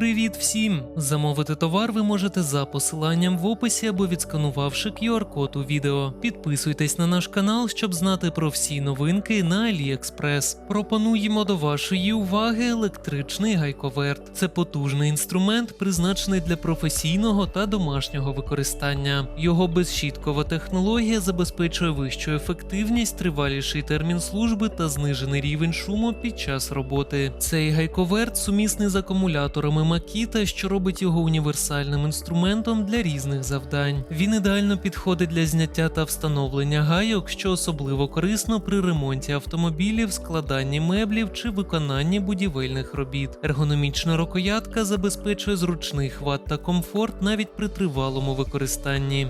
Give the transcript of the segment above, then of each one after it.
Привіт всім! Замовити товар ви можете за посиланням в описі або відсканувавши QR-код у відео. Підписуйтесь на наш канал, щоб знати про всі новинки на AliExpress. Пропонуємо до вашої уваги електричний гайковерт. Це потужний інструмент, призначений для професійного та домашнього використання. Його безщіткова технологія забезпечує вищу ефективність, триваліший термін служби та знижений рівень шуму під час роботи. Цей гайковерт сумісний з акумуляторами Makita, що робить його універсальним інструментом для різних завдань. Він ідеально підходить для зняття та встановлення гайок, що особливо корисно при ремонті автомобілів, складанні меблів чи виконанні будівельних робіт. Ергономічна рукоятка забезпечує зручний хват та комфорт навіть при тривалому використанні.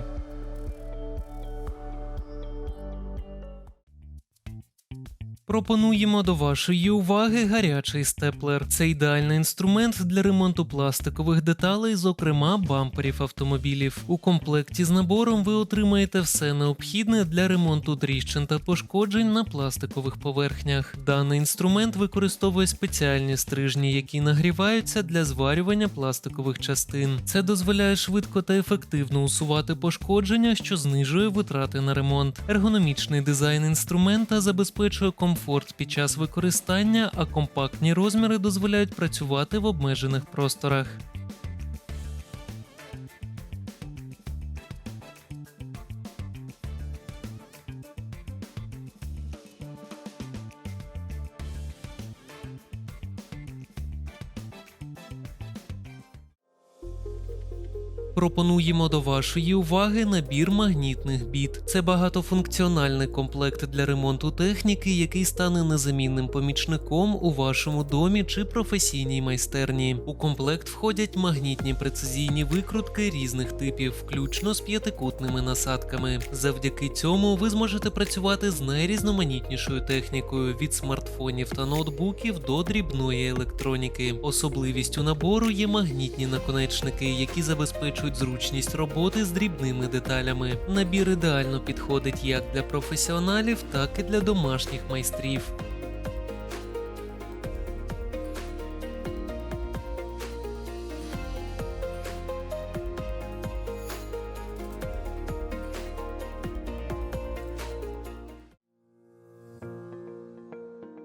Пропонуємо до вашої уваги гарячий степлер. Це ідеальний інструмент для ремонту пластикових деталей, зокрема бамперів автомобілів. У комплекті з набором ви отримаєте все необхідне для ремонту тріщин та пошкоджень на пластикових поверхнях. Даний інструмент використовує спеціальні стрижні, які нагріваються для зварювання пластикових частин. Це дозволяє швидко та ефективно усувати пошкодження, що знижує витрати на ремонт. Ергономічний дизайн інструмента забезпечує комфорт під час використання, а компактні розміри дозволяють працювати в обмежених просторах. Пропонуємо до вашої уваги набір магнітних біт. Це багатофункціональний комплект для ремонту техніки, який стане незамінним помічником у вашому домі чи професійній майстерні. У комплект входять магнітні прецизійні викрутки різних типів, включно з п'ятикутними насадками. Завдяки цьому ви зможете працювати з найрізноманітнішою технікою від смартфонів та ноутбуків до дрібної електроніки. Особливістю набору є магнітні наконечники, які забезпечують зручність роботи з дрібними деталями. Набір ідеально підходить як для професіоналів, так і для домашніх майстрів.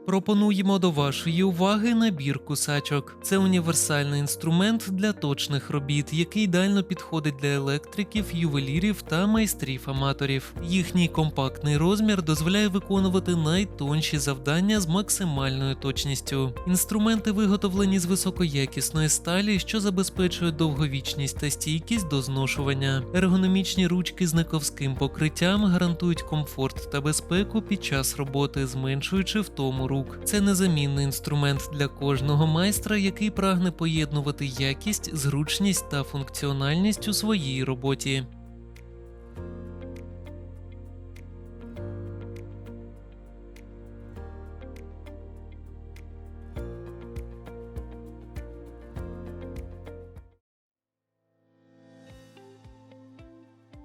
Пропонуємо до вашої уваги набір кусачок. Це універсальний інструмент для точних робіт, який ідеально підходить для електриків, ювелірів та майстрів-аматорів. Їхній компактний розмір дозволяє виконувати найтонші завдання з максимальною точністю. Інструменти виготовлені з високоякісної сталі, що забезпечує довговічність та стійкість до зношування. Ергономічні ручки з нековським покриттям гарантують комфорт та безпеку під час роботи, зменшуючи втому рук. Це незамінний інструмент для кожного майстра, який прагне поєднувати якість, зручність та функціональність у своїй роботі.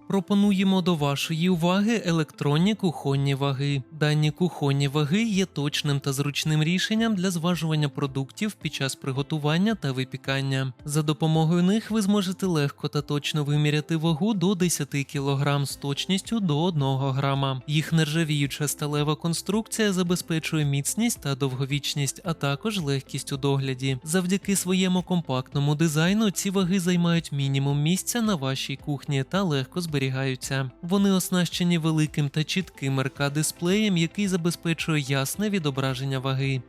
Пропонуємо до вашої уваги електронні кухонні ваги. Дані кухонні ваги є точним та зручним рішенням для зважування продуктів під час приготування та випікання. За допомогою них ви зможете легко та точно виміряти вагу до 10 кг з точністю до 1 грама. Їх нержавіюча сталева конструкція забезпечує міцність та довговічність, а також легкість у догляді. Завдяки своєму компактному дизайну ці ваги займають мінімум місця на вашій кухні та легко зберігаються. Вони оснащені великим та чітким РК-дисплеєм, який забезпечує ясне відображення ваги.